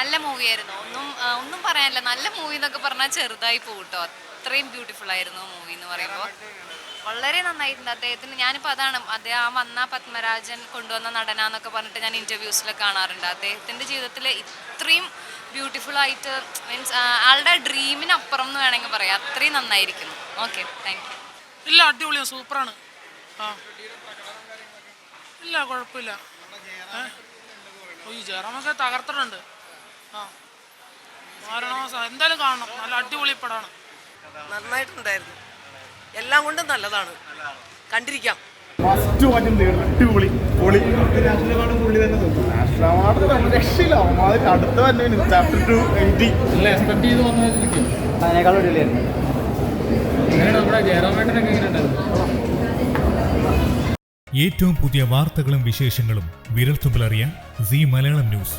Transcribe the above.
നല്ല മൂവിയായിരുന്നു ഒന്നും ഒന്നും പറയാനില്ല. നല്ല മൂവി എന്നൊക്കെ പറഞ്ഞാൽ ചെറുതായി പോകും കേട്ടോ അത്രയും ബ്യൂട്ടിഫുൾ ആയിരുന്നു മൂവി എന്ന് പറയുമ്പോൾ വളരെ നന്നായിട്ടുണ്ട് അദ്ദേഹത്തിന്. ഞാനിപ്പോൾ അതാണ് അദ്ദേഹം ആ വന്ന പത്മരാജൻ കൊണ്ടുവന്ന നടനാന്നൊക്കെ പറഞ്ഞിട്ട് ഞാൻ ഇന്റർവ്യൂസിലൊക്കെ കാണാറുണ്ട്. അദ്ദേഹത്തിന്റെ ജീവിതത്തിൽ ഇത്രയും ബ്യൂട്ടിഫുൾ ആയിട്ട് മീൻസ് ആളുടെ ഡ്രീമിനപ്പുറം എന്ന് വേണമെങ്കിൽ പറയാം. അത്രയും നന്നായിരിക്കുന്നു. ഓക്കെ താങ്ക് യു ഇല്ല അടിപൊളിയാണ് സൂപ്പറാണ്. ഇല്ല കുഴപ്പമില്ല. ഈ ജയറാമൊക്കെ തകർത്തിട്ടുണ്ട്. എന്തായാലും കാണണം. നല്ല അടിപൊളി പടമാണ്. നന്നായിട്ടുണ്ടായിരുന്നു. എല്ലാം കൊണ്ടും നല്ലതാണ്. കണ്ടിരിക്കാം. ഫസ്റ്റ് വാച്ചും തീർന്നു അടിപൊളി. പൊളി. രക്ഷയില്ല. അടുത്ത തന്നെ ചാപ്റ്റർ ടു എയ്റ്റി എക്സ്പെക്ട് ചെയ്ത് വന്നതായിരിക്കും അതിനേക്കാൾ അടിപൊളിയായിരുന്നു. എങ്ങനെയാണ് നമ്മുടെ ജയറാമേട്ടനൊക്കെ എങ്ങനെയുണ്ടായിരുന്നു? ഏറ്റവും പുതിയ വാർത്തകളും വിശേഷങ്ങളും വിരൽത്തുമ്പിലറിയാൻ സി മലയാളം ന്യൂസ്.